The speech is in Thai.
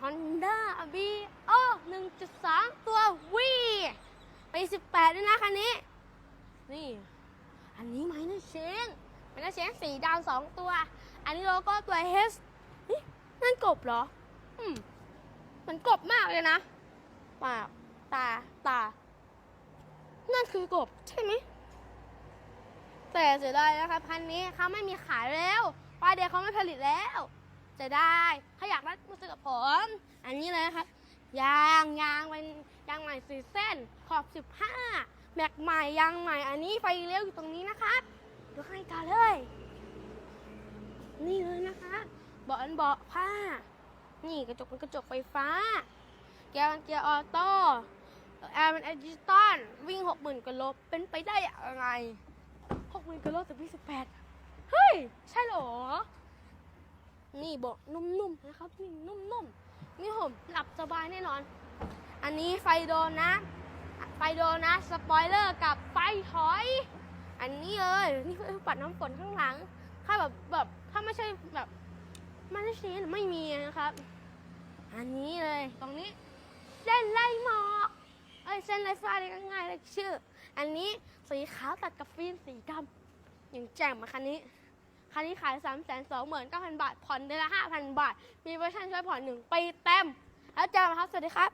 Honda B O 1.3 ตัว V ไป 18 ด้วยนะคันนี้ นี่ อันนี้ไมนอร์เชนไมเนอร์เชนสีดำสองตัว อันนี้โลโก้ตัว H นี่นั่นกบเหรอ อืม มันกบมากเลยนะ ปาก ตา ตา นั่นคือกบใช่ไหม แต่เสียดายนะครับ คันนี้เขาไม่มีขายแล้วป้ายเดียวเขาไม่ผลิตแล้วจะได้ถ้าอยากได้ ยางยางเป็นยางใหม่สีเส้น ขอบ 15แม็กใหม่ยางใหม่ อันนี้ไฟเลี้ยวอยู่ตรงนี้นะครับดูข้างในต่อเลย นี่เลยนะคะเบาะเบาะผ้า นี่กระจกเป็นกระจกไฟฟ้า แกยร์เป็นเกียร์ออโต้แอร์เป็นแอร์ดิจิตอลวิ่ง60,000กิโลเป็นไปได้ยังไงหกหมื่นกิโลแต่พี่สิบแปดเฮ้ย ใช่เหรอ นี่เบอกนุ่มๆนะครับนี่นุ่มๆ นี่ผมหลับสบายแน่นอน อันนี้ไฟโดนนะ ไฟโดนนะสปอยเลอร์กับไฟถอย อันนี้เลยนี่คือปัดน้ำฝนข้างหลัง ถ้าแบบแบบถ้าไม่ใช่แบบไม่ได้ชี้ไม่มีนะครับ อันนี้เลยตรงนี้เส้นไล่หมอกเอ้ยเส้นไล่ฟ้าเลยง่ายเลยชื่อ อันนี้สีขาวตัดกับฟิล์มสีดำอย่างแจ่มมาคันนี้ คันนี้ขาย 3 2 9 0 0 0 บาท ผ่อนเดือนละ 5,000 บาท มีเวอร์ชันช่วยผ่อนหนึ่งปีเต็ม แล้วเจอกันครับ สวัสดีครับ